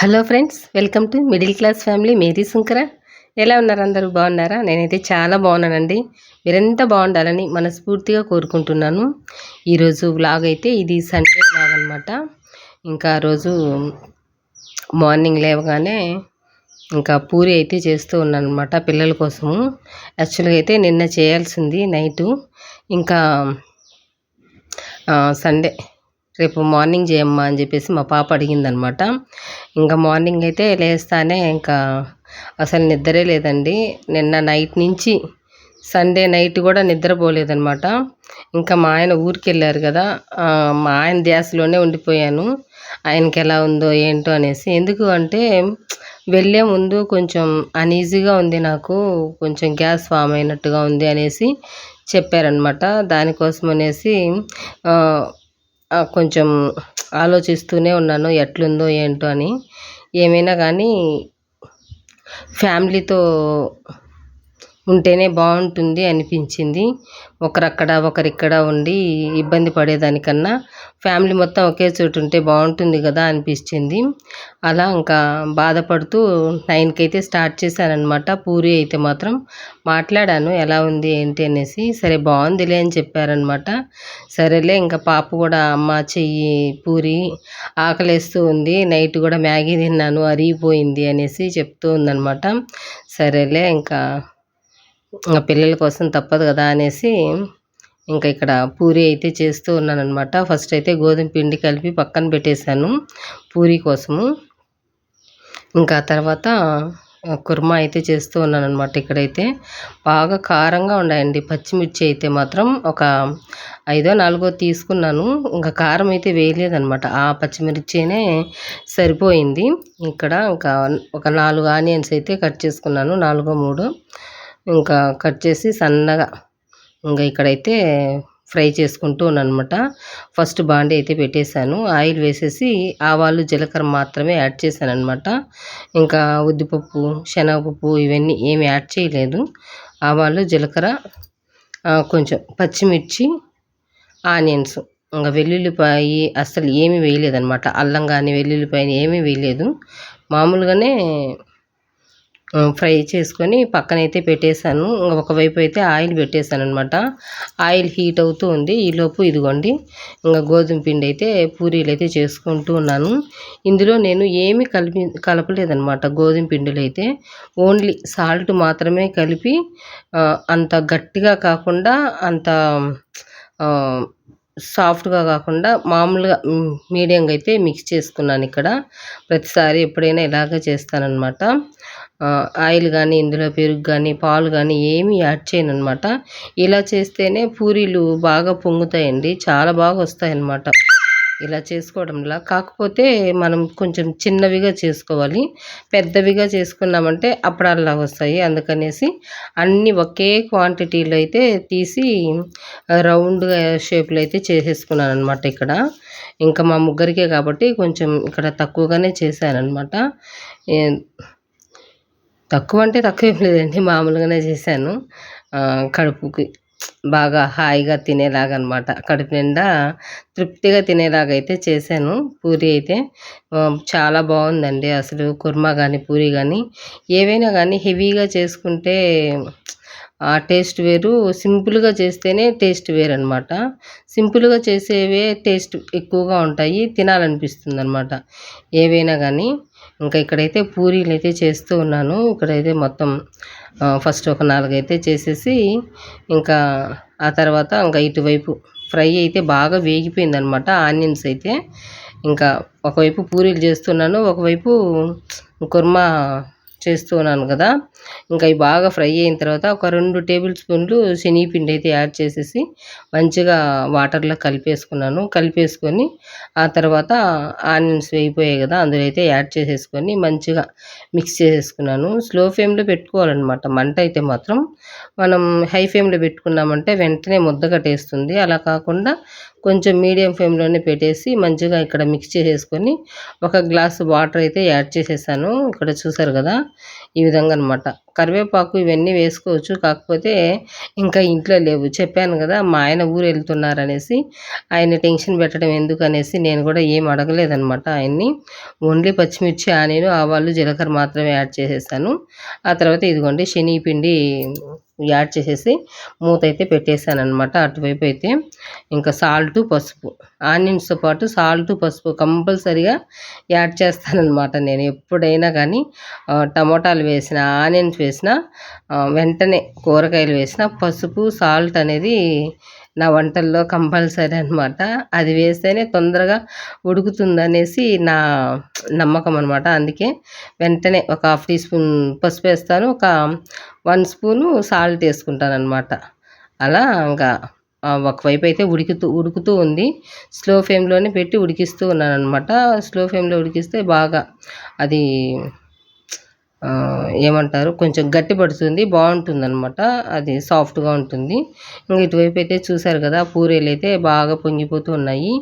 Hello friends welcome to middle class family. Mary Shankara. ఎలా ఉన్నారు అందరూ? బాగున్నారా? నేనైతే చాలా బాగున్నానండి. మీరెంత బాగుండాలని మనస్ఫూర్తిగా కోరుకుంటున్నాను. ఈరోజు వ్లాగ్ అయితే ఇది సండే వ్లాగ్ అనమాట ఇంకా రోజు మార్నింగ్ లేవగానే ఇంకా పూరి అయితే చేస్తూ ఉన్నాను అనమాట పిల్లల కోసము. యాక్చువల్గా అయితే నిన్న చేయాల్సింది నైటు. ఇంకా సండే. రేపు మార్నింగ్ చేయమ్మా అని చెప్పేసి మా పాప అడిగిందనమాట. ఇంకా మార్నింగ్ అయితే లేస్తానే ఇంకా అసలు నిద్రే లేదండి. నిన్న నైట్ నుంచి సండే నైట్ కూడా నిద్రపోలేదనమాట. ఇంకా మా ఆయన ఊరికి వెళ్ళారు కదా మా ఆయన ధ్యాసలోనే ఉండిపోయాను. ఆయనకి ఎలా ఉందో ఏంటో అనేసి. ఎందుకు అంటే వెళ్ళే ముందు కొంచెం అన్ఈజీగా ఉంది నాకు కొంచెం గ్యాస్ ఫామ్ అయినట్టుగా ఉంది అనేసి చెప్పారనమాట. దానికోసం అనేసి కొంచెం ఆలోచిస్తూనే ఉన్నాను ఎట్లుందో ఏంటో అని. ఏమైనా కానీ ఫ్యామిలీతో ఉంటేనే బాగుంటుంది అనిపించింది. ఒకరక్కడ ఒకరిక్కడ ఉండి ఇబ్బంది పడేదానికన్నా ఫ్యామిలీ మొత్తం ఒకే చోటు ఉంటే బాగుంటుంది కదా అనిపించింది. అలా ఇంకా బాధపడుతూ నైన్కి అయితే స్టార్ట్ చేశానమాట పూరి అయితే మాత్రం మాట్లాడాను ఎలా ఉంది ఏంటి అనేసి. సరే బాగుందిలే అని చెప్పారనమాట సరేలే ఇంకా పాప కూడా అమ్మ చెయ్యి పూరి ఆకలేస్తూ ఉంది. నైట్ కూడా మ్యాగీ తిన్నాను అరిగిపోయింది అనేసి చెప్తూ ఉందనమాట సరేలే ఇంకా ఇంకా పిల్లల కోసం తప్పదు కదా అనేసి ఇంకా ఇక్కడ పూరి అయితే చేస్తూ ఉన్నాను అనమాట ఫస్ట్ అయితే గోధుమ పిండి కలిపి పక్కన పెట్టేశాను పూరి కోసము. ఇంకా తర్వాత కుర్మా అయితే చేస్తూ ఉన్నాను అనమాట ఇక్కడైతే. బాగా కారంగా ఉన్నాయండి. పచ్చిమిర్చి అయితే మాత్రం ఒక ఐదో నాలుగో తీసుకున్నాను. ఇంకా కారం అయితే వేయలేదనమాట ఆ పచ్చిమిర్చినే సరిపోయింది. ఇక్కడ ఇంకా ఒక నాలుగు ఆనియన్స్ అయితే కట్ చేసుకున్నాను. నాలుగో మూడు. ఇంకా కట్ చేసి సన్నగా ఇంకా ఇక్కడైతే ఫ్రై చేసుకుంటూ అనమాట ఫస్ట్ బాండీ అయితే పెట్టేశాను. ఆయిల్ వేసేసి ఆవాలు జీలకర్ర మాత్రమే యాడ్ చేశాను అనమాట ఇంకా ఉద్దిపప్పు శనగపప్పు ఇవన్నీ ఏమి యాడ్ చేయలేదు. ఆవాలు జీలకర్ర కొంచెం పచ్చిమిర్చి ఆనియన్స్ ఇంకా వెల్లుల్లిపాయ అస్సలు ఏమీ వేయలేదనమాట అల్లం కానీ వెల్లుల్లిపాయ ఏమీ వేయలేదు. మామూలుగానే ఫ్రై చేసుకొని పక్కనైతే పెట్టేశాను. ఒకవైపు అయితే ఆయిల్ పెట్టేశాను అనమాట ఆయిల్ హీట్ అవుతూ ఉంది. ఈలోపు ఇదిగోండి. ఇంకా గోధుమ పిండి అయితే పూరీలు అయితే చేసుకుంటూ ఉన్నాను. ఇందులో నేను ఏమి కలిపి కలపలేదనమాట గోధుమ పిండిలో అయితే. ఓన్లీ సాల్ట్ మాత్రమే కలిపి అంత గట్టిగా కాకుండా అంత సాఫ్ట్గా కాకుండా మామూలుగా మీడియంగా అయితే మిక్స్ చేసుకున్నాను ఇక్కడ. ప్రతిసారి ఎప్పుడైనా ఇలాగే చేస్తానన్నమాట. ఆయిల్ కానీ ఇందులో పెరుగు కానీ పాలు కానీ ఏమీ యాడ్ చేయను అనమాట ఇలా చేస్తేనే పూరీలు బాగా పొంగుతాయండి. చాలా బాగా వస్తాయన్నమాట. ఇలా చేసుకోవడంలా. కాకపోతే మనం కొంచెం చిన్నవిగా చేసుకోవాలి. పెద్దవిగా చేసుకున్నామంటే అప్పడాల్లా వస్తాయి. అందుకనేసి అన్నీ ఒకే క్వాంటిటీలో అయితే తీసి రౌండ్గా షేప్లో అయితే చేసేసుకున్నాను అనమాట ఇక్కడ. ఇంకా మా ముగ్గురికే కాబట్టి కొంచెం ఇక్కడ తక్కువగానే చేశానమాట తక్కువ అంటే తక్కువ ఏం లేదండి. మామూలుగానే చేశాను. కడుపుకి. బాగా హాయిగా తినేలాగా అనమాట కడుపు నిండా తృప్తిగా తినేలాగా అయితే చేశాను. పూరి అయితే చాలా బాగుందండి. అసలు కుర్మా కానీ పూరి కానీ ఏవైనా కానీ హెవీగా చేసుకుంటే ఆ టేస్ట్ వేరు. సింపుల్గా చేస్తేనే టేస్ట్ వేరు అనమాట సింపుల్గా చేసేవే టేస్ట్ ఎక్కువగా ఉంటాయి తినాలనిపిస్తుంది అనమాట ఏవైనా కానీ ఇంకా ఇక్కడైతే పూరీలు అయితే చేస్తూ ఉన్నాను. ఇక్కడైతే మొత్తం ఫస్ట్ ఒక నాలుగైతే చేసేసి ఇంకా ఆ తర్వాత ఇంకా ఇటువైపు ఫ్రై అయితే బాగా వేగిపోయింది అనమాట ఆనియన్స్ అయితే. ఇంకా ఒకవైపు పూరీలు చేస్తున్నాను ఒకవైపు కుర్మా చేస్తూ ఉన్నాను కదా. ఇంకా ఇవి బాగా ఫ్రై అయిన తర్వాత ఒక రెండు టేబుల్ స్పూన్లు శనగపిండి అయితే యాడ్ చేసేసి మంచిగా వాటర్లో కలిపేసుకున్నాను. కలిపేసుకొని ఆ తర్వాత ఆనియన్స్ వేయిపోయాయి కదా అందులో అయితే యాడ్ చేసేసుకొని మంచిగా మిక్స్ చేసేసుకున్నాను. స్లో ఫ్లేమ్లో పెట్టుకోవాలన్నమాట. మంట అయితే మాత్రం మనం హై ఫ్లేమ్లో పెట్టుకున్నామంటే వెంటనే ముద్ద కట్టేస్తుంది అలా కాకుండా కొంచెం మీడియం ఫ్లేమ్లోనే పెట్టేసి మంచిగా ఇక్కడ మిక్స్ చేసేసుకొని ఒక గ్లాస్ వాటర్ అయితే యాడ్ చేసేసాను. ఇక్కడ చూసారు కదా? ఈ విధంగా అనమాట కరివేపాకు ఇవన్నీ వేసుకోవచ్చు. కాకపోతే ఇంకా ఇంట్లో లేవు. చెప్పాను కదా మా ఆయన ఊరు వెళ్తున్నారు అనేసి ఆయన టెన్షన్ పెట్టడం ఎందుకు అనేసి నేను కూడా ఏం అడగలేదనమాట ఆయన్ని. ఓన్లీ పచ్చిమిర్చి ఆనియను ఆవాలు జీలకర్ర మాత్రమే యాడ్ చేసేసాను. ఆ తర్వాత ఇదిగోండి శనగపిండి యాడ్ చేసేసి మూత అయితే పెట్టేశాను అనమాట అటువైపు అయితే ఇంకా సాల్ట్ పసుపు ఆనియన్స్తో పాటు సాల్ట్ పసుపు కంపల్సరిగా యాడ్ చేస్తానన్నమాట నేను. ఎప్పుడైనా కానీ టమోటాలు వేసిన ఆనియన్స్ వేసిన వెంటనే కూరగాయలు వేసిన పసుపు సాల్ట్ అనేది నా వంటల్లో కంపల్సరీ అనమాట అది వేస్తేనే తొందరగా ఉడుకుతుంది అనేసి నా నమ్మకం అనమాట అందుకే వెంటనే ఒక హాఫ్ టీ స్పూన్ పసుపు వేస్తాను. ఒక వన్ స్పూను సాల్ట్ వేసుకుంటాను అనమాట అలా ఇంకా ఒకవైపు అయితే ఉడుకుతూ ఉడుకుతూ ఉంది. స్లో ఫ్లేమ్లోనే పెట్టి ఉడికిస్తూ ఉన్నాను అనమాట స్లో ఫ్లేమ్లో ఉడికిస్తే బాగా అది ఏమంటారు? కొంచెం గట్టి పడుతుంది బాగుంటుంది అనమాట అది సాఫ్ట్గా ఉంటుంది. ఇంకా ఇటువైపు అయితే చూసారు కదా పూరీలు అయితే బాగా పొంగిపోతూ ఉన్నాయి.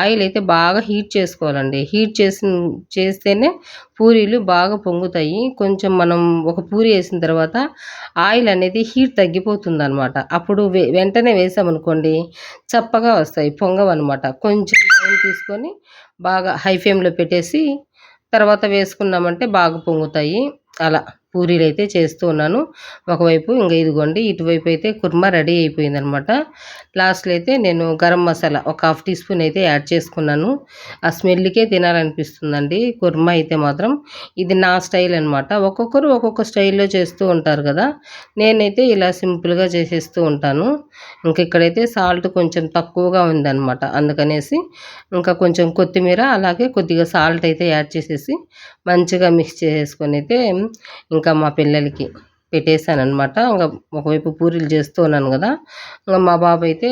ఆయిల్ అయితే బాగా హీట్ చేసుకోవాలండి. హీట్ చేసి చేస్తేనే పూరీలు బాగా పొంగుతాయి. కొంచెం మనం ఒక పూరి వేసిన తర్వాత ఆయిల్ అనేది హీట్ తగ్గిపోతుంది అనమాట అప్పుడు వెంటనే వేసామనుకోండి చప్పగా వస్తాయి పొంగవన్నమాట. కొంచెం టైం తీసుకొని బాగా హై ఫ్లేమ్లో పెట్టేసి తర్వాత వేసుకున్నామంటే బాగా పొంగుతాయి. అలా. పూరీలు అయితే చేస్తూ ఉన్నాను. ఒకవైపు ఇంకా ఇదిగోండి ఇటువైపు అయితే కుర్మా రెడీ అయిపోయింది అనమాట లాస్ట్లో అయితే నేను గరం మసాలా ఒక హాఫ్ టీ స్పూన్ అయితే యాడ్ చేసుకున్నాను. ఆ స్మెల్కే తినాలనిపిస్తుందండి. కుర్మా అయితే మాత్రం ఇది నా స్టైల్ అనమాట. ఒక్కొక్కరు ఒక్కొక్క స్టైల్లో చేస్తూ ఉంటారు కదా. నేనైతే ఇలా సింపుల్గా చేసేస్తూ ఉంటాను. ఇంకా ఇక్కడైతే సాల్ట్ కొంచెం తక్కువగా ఉందన్నమాట అందుకనేసి ఇంకా కొంచెం కొత్తిమీర అలాగే కొద్దిగా సాల్ట్ అయితే యాడ్ చేసేసి మంచిగా మిక్స్ చేసేసుకొని అయితే ఇంకా మా పిల్లలకి పెట్టేశాను అనమాట ఇంకా ఒకవైపు పూరీలు చేస్తూ ఉన్నాను కదా. ఇంకా మా బాబు అయితే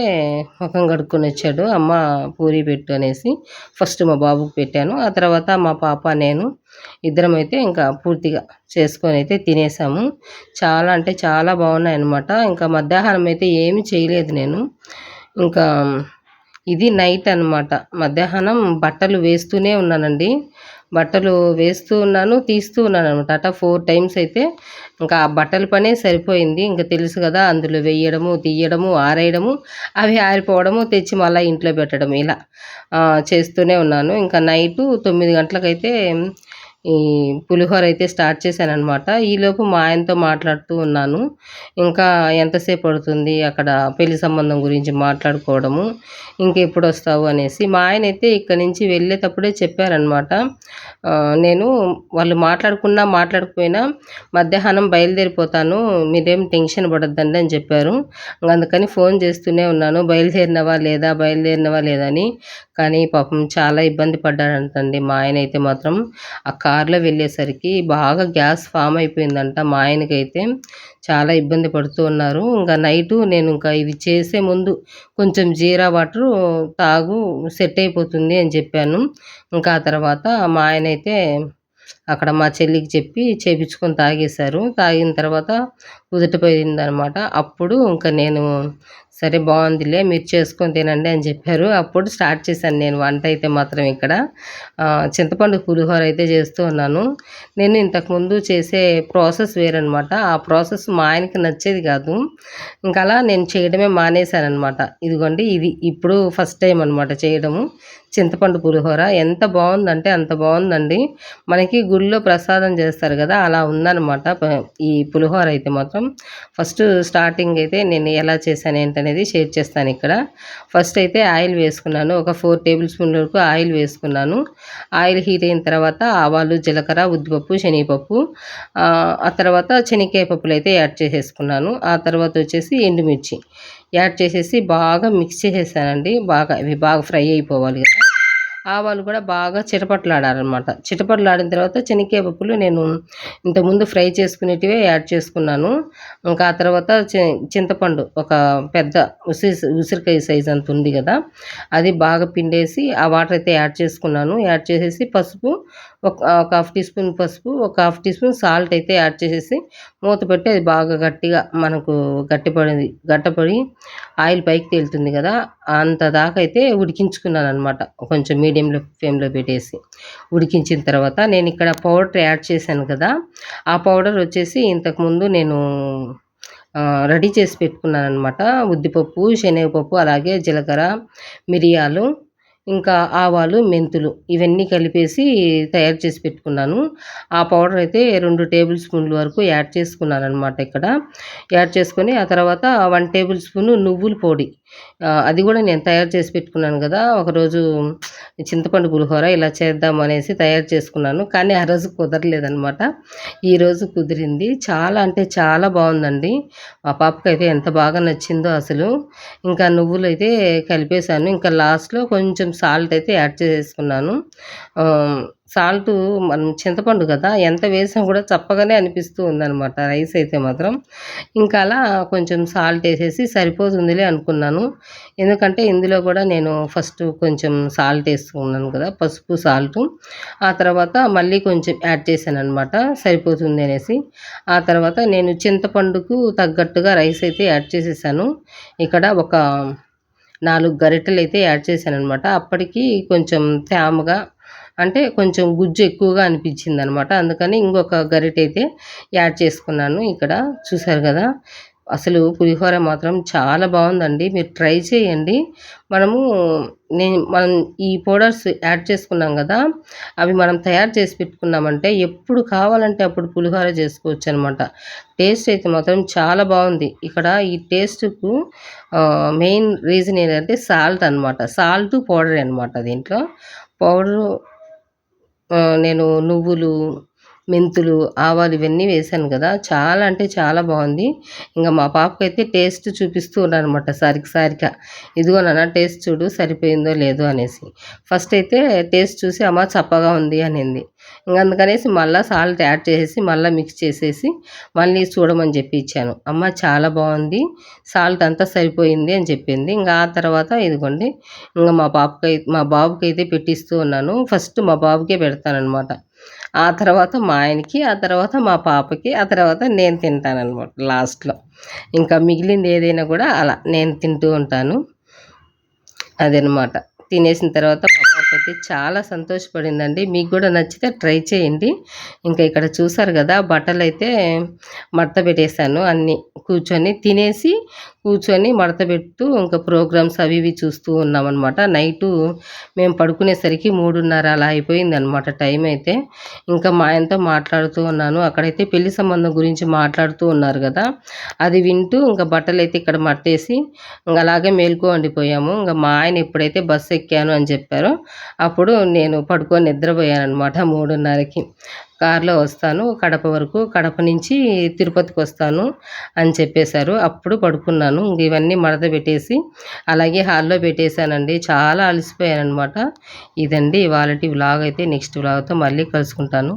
ముఖం కడుక్కొని వచ్చాడు. అమ్మ పూరి పెట్టు అనేసి ఫస్ట్ మా బాబుకి పెట్టాను. ఆ తర్వాత మా పాప నేను ఇద్దరం అయితే ఇంకా పూర్తిగా చేసుకొని అయితే తినేసాము. చాలా అంటే చాలా బాగున్నాయి అనమాట ఇంకా మధ్యాహ్నం అయితే ఏమీ చేయలేదు నేను. ఇంకా ఇది నైట్ అన్నమాట. మధ్యాహ్నం బట్టలు వేస్తూనే ఉన్నానండి. బట్టలు వేస్తూ ఉన్నాను తీస్తూ ఉన్నాను అనమాట. ఫోర్ టైమ్స్ అయితే ఇంకా ఆ బట్టల పనే సరిపోయింది. ఇంకా తెలుసు కదా అందులో వేయడము తీయడము ఆరేయడము అవి ఆరిపోవడము తెచ్చి మళ్ళీ ఇంట్లో పెట్టడం ఇలా చేస్తూనే ఉన్నాను. ఇంకా నైటు తొమ్మిది గంటలకైతే ఈ పులిహోర అయితే స్టార్ట్ చేశాను అనమాట ఈలోపు మా ఆయనతో మాట్లాడుతూ ఉన్నాను. ఇంకా ఎంతసేపు పడుతుంది? అక్కడ పెళ్ళి సంబంధం గురించి మాట్లాడుకోవడము. ఇంకెప్పుడు వస్తావు అనేసి మా ఆయన అయితే ఇక్కడి నుంచి వెళ్ళేటప్పుడే చెప్పారనమాట నేను వాళ్ళు మాట్లాడుకున్నా మాట్లాడకపోయినా మధ్యాహ్నం బయలుదేరిపోతాను. మీరేం టెన్షన్ పడొద్దండి అని చెప్పారు. అందుకని ఫోన్ చేస్తూనే ఉన్నాను. బయలుదేరినవా లేదా? బయలుదేరినవా లేదా అని. కానీ పాపం చాలా ఇబ్బంది పడ్డాడంటండి మా ఆయన అయితే మాత్రం. అక్క కార్లో వెళ్ళేసరికి బాగా గ్యాస్ ఫామ్ అయిపోయిందంట మా ఆయనకైతే. చాలా ఇబ్బంది పడుతూ ఉన్నారు. ఇంకా నైటు నేను ఇంకా ఇది చేసే ముందు కొంచెం జీరా వాటర్ తాగు సెట్ అయిపోతుంది అని చెప్పాను. ఇంకా ఆ తర్వాత మా ఆయన అయితే అక్కడ మా చెల్లికి చెప్పి చేపించుకొని తాగేశారు. తాగిన తర్వాత కుదుటపోయిందనమాట అప్పుడు ఇంకా నేను సరే బాగుందిలే మీరు చేసుకొని తినండి అని చెప్పారు. అప్పుడు స్టార్ట్ చేశాను నేను వంట అయితే మాత్రం ఇక్కడ. చింతపండు పులిహోర అయితే చేస్తూ ఉన్నాను. నేను ఇంతకుముందు చేసే ప్రాసెస్ వేరనమాట ఆ ప్రాసెస్ మా ఆయనకి నచ్చేది కాదు. ఇంకా అలా నేను చేయడమే మానేశానమాట ఇదిగోండి ఇది ఇప్పుడు ఫస్ట్ టైం అనమాట చేయడము. చింతపండు పులిహోర ఎంత బాగుందంటే అంత బాగుందండి. మనకి గుళ్ళో ప్రసాదం చేస్తారు కదా అలా ఉందన్నమాట. ఈ పులిహోర అయితే మాత్రం. ఫస్ట్ స్టార్టింగ్ అయితే నేను ఎలా చేశాను అనేది షేర్ చేస్తాను ఇక్కడ. ఫస్ట్ అయితే ఆయిల్ వేసుకున్నాను. ఒక ఫోర్ టేబుల్ స్పూన్ వరకు ఆయిల్ వేసుకున్నాను. ఆయిల్ హీట్ అయిన తర్వాత ఆవాలు జీలకర్ర ఉద్దిపప్పు శనగపప్పు ఆ తర్వాత శనగకాయ పప్పులు అయితే యాడ్ చేసేసుకున్నాను. ఆ తర్వాత వచ్చేసి ఎండుమిర్చి. యాడ్ చేసేసి బాగా మిక్స్ చేసేసానండి. బాగా ఇవి బాగా ఫ్రై అయిపోవాలి కదా. ఆవాలు కూడా బాగా చిటపట్లాడాలన్నమాట. చిటపట్లాడిన తర్వాత శనక్కాయ పప్పులు నేను ఇంతకుముందు ఫ్రై చేసుకునేటివే యాడ్ చేసుకున్నాను. ఇంకా ఆ తర్వాత చింతపండు ఒక పెద్ద ఉసిరి ఉసిరికాయ సైజ్ అంత ఉంది కదా అది బాగా పిండేసి ఆ వాటర్ అయితే యాడ్ చేసుకున్నాను. యాడ్ చేసేసి పసుపు ఒక ఒక హాఫ్ టీ స్పూన్ పసుపు ఒక హాఫ్ టీ స్పూన్ సాల్ట్ అయితే యాడ్ చేసేసి మూత పెట్టి అది బాగా గట్టిగా మనకు గట్టిపడింది గట్టపడి ఆయిల్ పైకి తేలుతుంది కదా అంత దాకా అయితే ఉడికించుకున్నాను అనమాట కొంచెం మీడియంలో ఫ్లేమ్లో పెట్టేసి ఉడికించిన తర్వాత నేను ఇక్కడ పౌడర్ యాడ్ చేశాను కదా ఆ పౌడర్ వచ్చేసి ఇంతకుముందు నేను రెడీ చేసి పెట్టుకున్నాను అనమాట ఉద్దిపప్పు శనగపప్పు అలాగే జీలకర్ర మిరియాలు ఇంకా ఆవాలు మెంతులు ఇవన్నీ కలిపేసి తయారు చేసి పెట్టుకున్నాను. ఆ పౌడర్ అయితే రెండు టేబుల్ స్పూన్ల వరకు యాడ్ చేసుకున్నాను అనమాట ఇక్కడ. యాడ్ చేసుకొని ఆ తర్వాత వన్ టేబుల్ స్పూన్ నువ్వుల పొడి అది కూడా నేను తయారు చేసి పెట్టుకున్నాను కదా. ఒకరోజు చింతపండు పులిహోర ఇలా చేద్దాం అనేసి తయారు చేసుకున్నాను. కానీ ఆ రోజు కుదరలేదనమాట ఈరోజు కుదిరింది. చాలా అంటే చాలా బాగుందండి. మా పాపకి అయితే ఎంత బాగా నచ్చిందో అసలు. ఇంకా నువ్వులు అయితే కలిపేశాను. ఇంకా లాస్ట్లో కొంచెం సాల్ట్ అయితే యాడ్ చేసుకున్నాను. సాల్ట్ మనం చింతపండు కదా ఎంత వేసినా కూడా చప్పగానే అనిపిస్తూ ఉందనమాట రైస్ అయితే మాత్రం ఇంకా అలా కొంచెం సాల్ట్ వేసేసి సరిపోతుందిలే అనుకున్నాను. ఎందుకంటే ఇందులో కూడా నేను ఫస్ట్ కొంచెం సాల్ట్ వేసుకున్నాను కదా పసుపు సాల్ట్. ఆ తర్వాత మళ్ళీ కొంచెం యాడ్ చేశాను అనమాట సరిపోతుంది అనేసి. ఆ తర్వాత నేను చింతపండుకు తగ్గట్టుగా రైస్ అయితే యాడ్ చేసేసాను. ఇక్కడ ఒక నాలుగు గరిటెలు అయితే యాడ్ చేశాను అనమాట అప్పటికి కొంచెం తేమగా అంటే కొంచెం గుజ్జు ఎక్కువగా అనిపించింది అనమాట అందుకని ఇంకొక గరిటె అయితే యాడ్ చేసుకున్నాను ఇక్కడ. చూసారు కదా? అసలు పులిహోర మాత్రం చాలా బాగుందండి. మీరు ట్రై చేయండి. మనము నేను మనం ఈ పౌడర్స్ యాడ్ చేసుకున్నాం కదా? అవి మనం తయారు చేసి పెట్టుకున్నామంటే ఎప్పుడు కావాలంటే అప్పుడు పులిహోర చేసుకోవచ్చు అనమాట టేస్ట్ అయితే మాత్రం చాలా బాగుంది. ఇక్కడ ఈ టేస్ట్కు మెయిన్ రీజన్ ఏంటంటే సాల్ట్ అనమాట సాల్ట్ పౌడర్ అనమాట దీంట్లో. పౌడరు నేను నువ్వులు మెంతులు ఆవాలు ఇవన్నీ వేసాను కదా. చాలా అంటే చాలా బాగుంది. ఇంకా మా పాపకైతే టేస్ట్ చూపిస్తూ ఉన్నాను అనమాట సరికి. సారిగా ఇదిగో నాన్న టేస్ట్ చూడు సరిపోయిందో లేదో అనేసి. ఫస్ట్ అయితే టేస్ట్ చూసి అమ్మ చప్పగా ఉంది అనింది. ఇంకా అందుకనేసి మళ్ళీ సాల్ట్ యాడ్ చేసేసి మళ్ళీ మిక్స్ చేసేసి మళ్ళీ చూడమని చెప్పి ఇచ్చాను. అమ్మ చాలా బాగుంది. సాల్ట్ అంతా సరిపోయింది అని చెప్పింది. ఇంకా ఆ తర్వాత ఇదిగోండి ఇంకా మా పాపకి మా బాబుకి అయితే పెట్టిస్తూ ఉన్నాను. ఫస్ట్ మా బాబుకే పెడతానమాట ఆ తర్వాత మా ఆయనకి ఆ తర్వాత మా పాపకి ఆ తర్వాత నేను తింటానమాట లాస్ట్లో. ఇంకా మిగిలింది ఏదైనా కూడా అలా నేను తింటూ ఉంటాను. అదనమాట తినేసిన తర్వాత అయితే చాలా సంతోషపడిందండి. మీకు కూడా నచ్చితే ట్రై చేయండి. ఇంకా ఇక్కడ చూసారు కదా బట్టలు అయితే మడత పెట్టేశాను. అన్నీ కూర్చొని తినేసి కూర్చొని మడత పెడుతూ ఇంకా ప్రోగ్రామ్స్ అవి ఇవి చూస్తూ ఉన్నామన్నమాట. నైటు మేము పడుకునేసరికి మూడున్నర అలా అయిపోయింది అనమాట టైం అయితే. ఇంకా మా ఆయనతో మాట్లాడుతూ ఉన్నాను. అక్కడైతే పెళ్ళి సంబంధం గురించి మాట్లాడుతూ ఉన్నారు కదా అది వింటూ ఇంకా బట్టలు అయితే ఇక్కడ మట్టేసి ఇంకా అలాగే మేల్కో వండిపోయాము ఇంకా మా ఆయన ఎప్పుడైతే బస్సు ఎక్కాను అని చెప్పారో అప్పుడు నేను పడుకొని నిద్రపోయాను అనమాట మూడున్నరకి. కారులో వస్తాను కడప వరకు కడప నుంచి తిరుపతికి వస్తాను అని చెప్పేశారు. అప్పుడు పడుకున్నాను. ఇవన్నీ మడత పెట్టేసి అలాగే హాల్లో పెట్టేశానండి. చాలా అలసిపోయాను అనమాట ఇదండి ఇవాళ వ్లాగ్. అయితే నెక్స్ట్ వ్లాగ్తో మళ్ళీ కలుసుకుంటాను.